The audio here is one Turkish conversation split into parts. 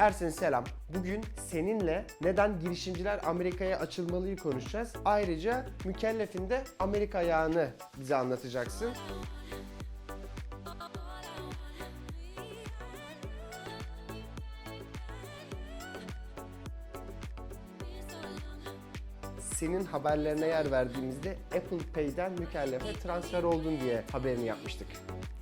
Ersin selam. Bugün seninle neden girişimciler Amerika'ya açılmalıyı konuşacağız. Ayrıca mükellefin de Amerika ayağını bize anlatacaksın. Senin haberlerine yer verdiğimizde Apple Pay'den mükellefe transfer oldun diye haberini yapmıştık.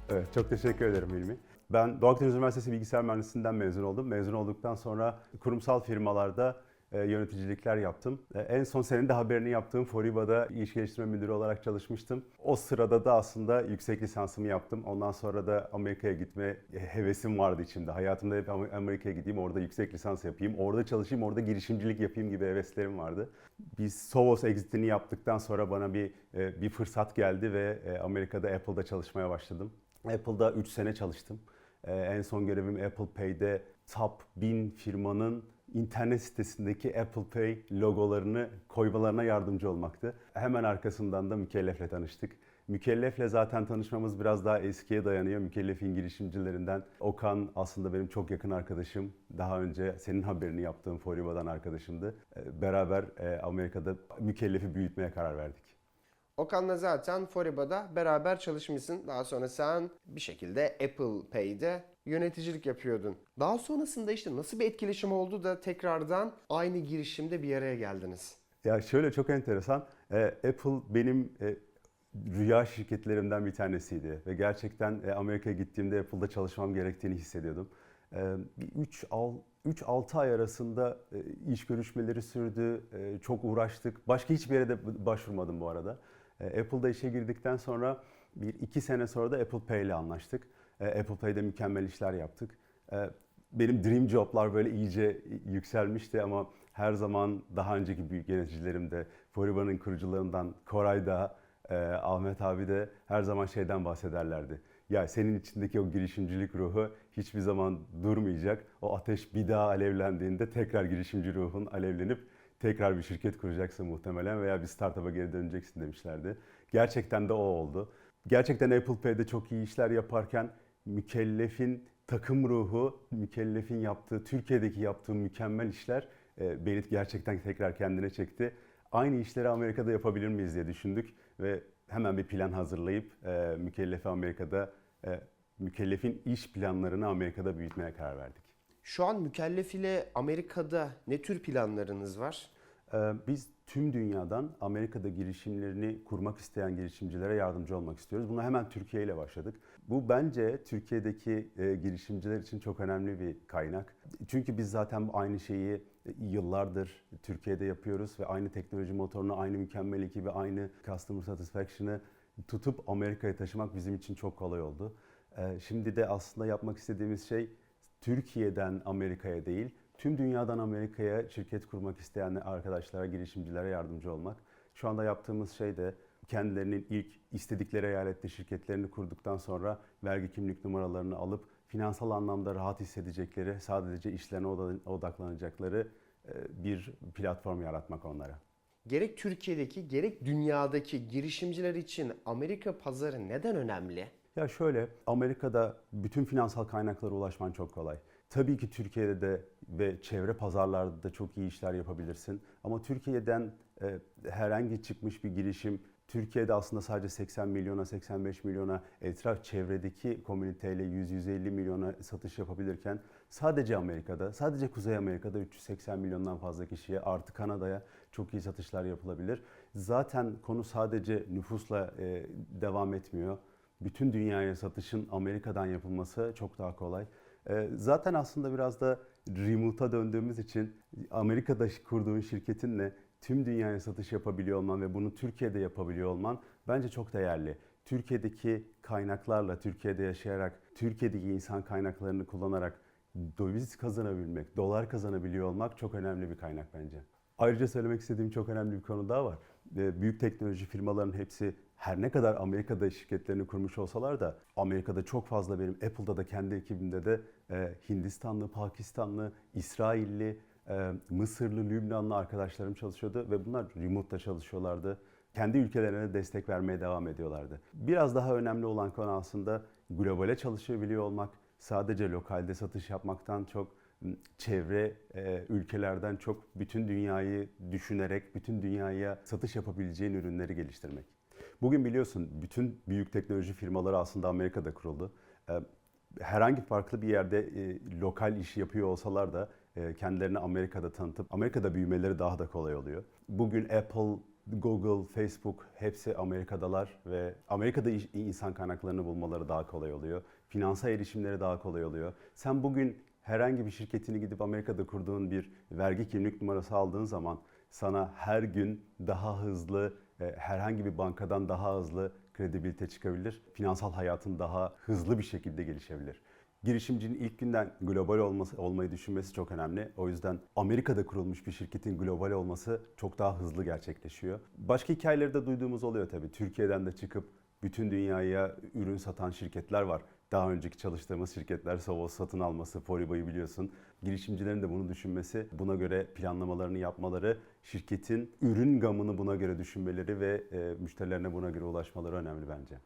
Evet, çok teşekkür ederim Hilmi. Ben Doğu Akdeniz Üniversitesi Bilgisayar Mühendisliğinden mezun oldum. Mezun olduktan sonra kurumsal firmalarda e, yöneticilikler yaptım. E, en son senin de haberini yaptığım Foriba'da iş geliştirme müdürü olarak çalışmıştım. O sırada da aslında yüksek lisansımı yaptım. Ondan sonra da Amerika'ya gitme hevesim vardı içimde. Hayatımda hep Amer- Amerika'ya gideyim, orada yüksek lisans yapayım, orada çalışayım, orada girişimcilik yapayım gibi heveslerim vardı. Biz Sovos exit'ini yaptıktan sonra bana bir e, bir fırsat geldi ve e, Amerika'da Apple'da çalışmaya başladım. Apple'da 3 sene çalıştım. Ee, en son görevim Apple Pay'de top 1000 firmanın internet sitesindeki Apple Pay logolarını koymalarına yardımcı olmaktı. Hemen arkasından da Mükellef'le tanıştık. Mükellef'le zaten tanışmamız biraz daha eskiye dayanıyor. Mükellef'in girişimcilerinden Okan aslında benim çok yakın arkadaşım. Daha önce senin haberini yaptığım Foriba'dan arkadaşımdı. Ee, Beraber e, Amerika'da Mükellef'i büyütmeye karar verdik. Okan'la zaten Foriba'da beraber çalışmışsın. Daha sonra sen bir şekilde Apple Pay'de yöneticilik yapıyordun. Daha sonrasında işte nasıl bir etkileşim oldu da tekrardan aynı girişimde bir araya geldiniz? Ya şöyle çok enteresan. Ee, Apple benim e, rüya şirketlerimden bir tanesiydi ve gerçekten e, Amerika'ya gittiğimde Apple'da çalışmam gerektiğini hissediyordum. 3 3-6 ay arasında e, iş görüşmeleri sürdü, e, çok uğraştık. Başka hiçbir yere de başvurmadım bu arada. E, Apple'da işe girdikten sonra bir iki sene sonra da Apple Pay ile anlaştık. E, Apple Pay'de mükemmel işler yaptık. E, Benim dream job'lar böyle iyice yükselmişti ama her zaman daha önceki büyük yöneticilerim de Foriba'nın kurucularından Koray da e, Ahmet abi de her zaman şeyden bahsederlerdi. Ya senin içindeki o girişimcilik ruhu hiçbir zaman durmayacak. O ateş bir daha alevlendiğinde tekrar girişimci ruhun alevlenip tekrar bir şirket kuracaksın muhtemelen veya bir startup'a geri döneceksin demişlerdi. Gerçekten de o oldu. Gerçekten Apple Pay'de çok iyi işler yaparken mükellefin takım ruhu, mükellefin yaptığı, Türkiye'deki yaptığı mükemmel işler e, beni gerçekten tekrar kendine çekti. Aynı işleri Amerika'da yapabilir miyiz diye düşündük ve hemen bir plan hazırlayıp e, mükellefi Amerika'da, e, mükellefin iş planlarını Amerika'da büyütmeye karar verdik. Şu an mükellef ile Amerika'da ne tür planlarınız var? Ee, Biz tüm dünyadan Amerika'da girişimlerini kurmak isteyen girişimcilere yardımcı olmak istiyoruz. Bunu hemen Türkiye ile başladık. Bu bence Türkiye'deki e, girişimciler için çok önemli bir kaynak. Çünkü biz zaten aynı şeyi e, yıllardır Türkiye'de yapıyoruz ve aynı teknoloji motorunu, aynı mükemmel ekibi, aynı customer satisfaction'ı tutup Amerika'ya taşımak bizim için çok kolay oldu. Ee, Şimdi de aslında yapmak istediğimiz şey Türkiye'den Amerika'ya değil, tüm dünyadan Amerika'ya şirket kurmak isteyen arkadaşlara, girişimcilere yardımcı olmak. Şu anda yaptığımız şey de kendilerinin ilk istedikleri eyalette şirketlerini kurduktan sonra vergi kimlik numaralarını alıp finansal anlamda rahat hissedecekleri, sadece işlerine oda- odaklanacakları e, bir platform yaratmak onlara. Gerek Türkiye'deki gerek dünyadaki girişimciler için Amerika pazarı neden önemli? Ya şöyle, Amerika'da bütün finansal kaynaklara ulaşman çok kolay. Tabii ki Türkiye'de de ve çevre pazarlarda da çok iyi işler yapabilirsin. Ama Türkiye'den e, herhangi çıkmış bir girişim, Türkiye'de aslında sadece 80 milyona, 85 milyona etraf çevredeki komüniteyle 100-150 milyona satış yapabilirken sadece Amerika'da, sadece Kuzey Amerika'da 380 milyondan fazla kişiye artı Kanada'ya çok iyi satışlar yapılabilir. Zaten konu sadece nüfusla e, devam etmiyor bütün dünyaya satışın Amerika'dan yapılması çok daha kolay. Ee, Zaten aslında biraz da remote'a döndüğümüz için Amerika'da kurduğun şirketinle tüm dünyaya satış yapabiliyor olman ve bunu Türkiye'de yapabiliyor olman bence çok değerli. Türkiye'deki kaynaklarla, Türkiye'de yaşayarak, Türkiye'deki insan kaynaklarını kullanarak döviz kazanabilmek, dolar kazanabiliyor olmak çok önemli bir kaynak bence. Ayrıca söylemek istediğim çok önemli bir konu daha var. Ee, Büyük teknoloji firmalarının hepsi her ne kadar Amerika'da şirketlerini kurmuş olsalar da Amerika'da çok fazla benim Apple'da da kendi ekibimde de e, Hindistanlı, Pakistanlı, İsrailli, e, Mısırlı, Lübnanlı arkadaşlarım çalışıyordu ve bunlar remote'da çalışıyorlardı. Kendi ülkelerine destek vermeye devam ediyorlardı. Biraz daha önemli olan konu aslında globale çalışabiliyor olmak, sadece lokalde satış yapmaktan çok çevre e, ülkelerden çok bütün dünyayı düşünerek, bütün dünyaya satış yapabileceğin ürünleri geliştirmek. Bugün biliyorsun bütün büyük teknoloji firmaları aslında Amerika'da kuruldu. E, herhangi farklı bir yerde e, lokal iş yapıyor olsalar da e, kendilerini Amerika'da tanıtıp Amerika'da büyümeleri daha da kolay oluyor. Bugün Apple, Google, Facebook hepsi Amerika'dalar ve Amerika'da insan kaynaklarını bulmaları daha kolay oluyor. Finansa erişimleri daha kolay oluyor. Sen bugün herhangi bir şirketini gidip Amerika'da kurduğun bir vergi kimlik numarası aldığın zaman sana her gün daha hızlı, herhangi bir bankadan daha hızlı kredibilite çıkabilir. Finansal hayatın daha hızlı bir şekilde gelişebilir. Girişimcinin ilk günden global olması, olmayı düşünmesi çok önemli. O yüzden Amerika'da kurulmuş bir şirketin global olması çok daha hızlı gerçekleşiyor. Başka hikayeleri de duyduğumuz oluyor tabii. Türkiye'den de çıkıp bütün dünyaya ürün satan şirketler var. Daha önceki çalıştığımız şirketler Sovos satın alması, Foriba'yı biliyorsun. Girişimcilerin de bunu düşünmesi, buna göre planlamalarını yapmaları, şirketin ürün gamını buna göre düşünmeleri ve e, müşterilerine buna göre ulaşmaları önemli bence.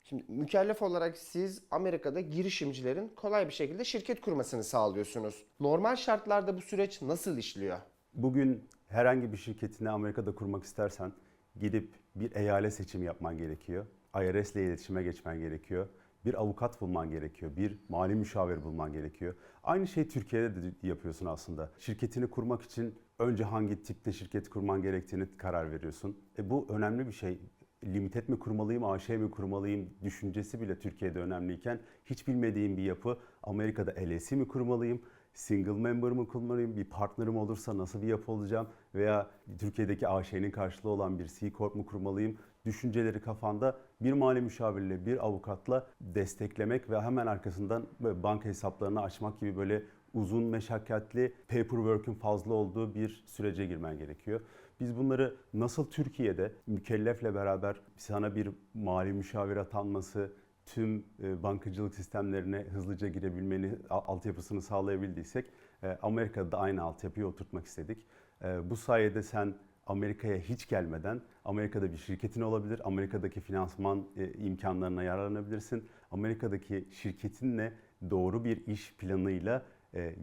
Şimdi mükellef olarak siz Amerika'da girişimcilerin kolay bir şekilde şirket kurmasını sağlıyorsunuz. Normal şartlarda bu süreç nasıl işliyor? Bugün herhangi bir şirketini Amerika'da kurmak istersen gidip bir eyalet seçimi yapman gerekiyor. IRS ile iletişime geçmen gerekiyor. Bir avukat bulman gerekiyor. Bir mali müşavir bulman gerekiyor. Aynı şeyi Türkiye'de de yapıyorsun aslında. Şirketini kurmak için önce hangi tipte şirket kurman gerektiğini karar veriyorsun. E bu önemli bir şey. Limited mi kurmalıyım, AŞ mi kurmalıyım düşüncesi bile Türkiye'de önemliyken hiç bilmediğim bir yapı Amerika'da LLC mi kurmalıyım, single member mı kurmalıyım, bir partnerim olursa nasıl bir yapı olacağım veya Türkiye'deki AŞ'nin karşılığı olan bir C Corp mu kurmalıyım düşünceleri kafanda bir mali müşavirle, bir avukatla desteklemek ve hemen arkasından banka hesaplarını açmak gibi böyle uzun meşakkatli paperwork'ün fazla olduğu bir sürece girmen gerekiyor. Biz bunları nasıl Türkiye'de mükellefle beraber sana bir mali müşavir atanması, tüm e, bankacılık sistemlerine hızlıca girebilmeni, altyapısını sağlayabildiysek e, Amerika'da da aynı altyapıyı oturtmak istedik. E, Bu sayede sen Amerika'ya hiç gelmeden Amerika'da bir şirketin olabilir, Amerika'daki finansman imkanlarına yararlanabilirsin. Amerika'daki şirketinle doğru bir iş planıyla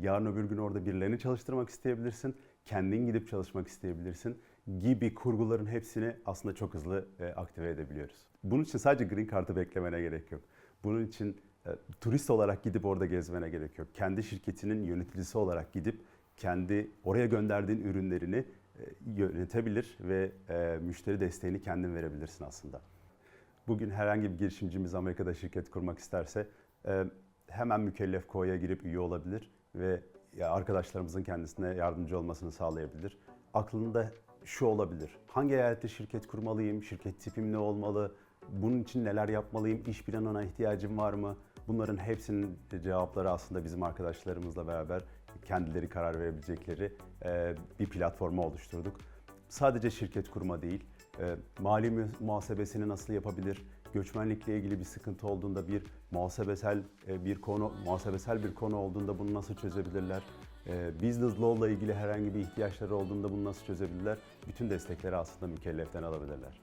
yarın öbür gün orada birilerini çalıştırmak isteyebilirsin. Kendin gidip çalışmak isteyebilirsin gibi kurguların hepsini aslında çok hızlı aktive edebiliyoruz. Bunun için sadece green card'ı beklemene gerek yok. Bunun için e, turist olarak gidip orada gezmene gerek yok. Kendi şirketinin yöneticisi olarak gidip kendi oraya gönderdiğin ürünlerini e, yönetebilir ve e, müşteri desteğini kendin verebilirsin aslında. Bugün herhangi bir girişimcimiz Amerika'da şirket kurmak isterse e, hemen mükellef koya girip üye olabilir ve arkadaşlarımızın kendisine yardımcı olmasını sağlayabilir. Aklında şu olabilir. Hangi eyalette şirket kurmalıyım? Şirket tipim ne olmalı? Bunun için neler yapmalıyım? İş planına ihtiyacım var mı? Bunların hepsinin cevapları aslında bizim arkadaşlarımızla beraber kendileri karar verebilecekleri bir platformu oluşturduk. Sadece şirket kurma değil, mali mu- muhasebesini nasıl yapabilir? Göçmenlikle ilgili bir sıkıntı olduğunda bir muhasebesel bir konu muhasebesel bir konu olduğunda bunu nasıl çözebilirler? Business law ile ilgili herhangi bir ihtiyaçları olduğunda bunu nasıl çözebilirler? Bütün destekleri aslında mükelleften alabilirler.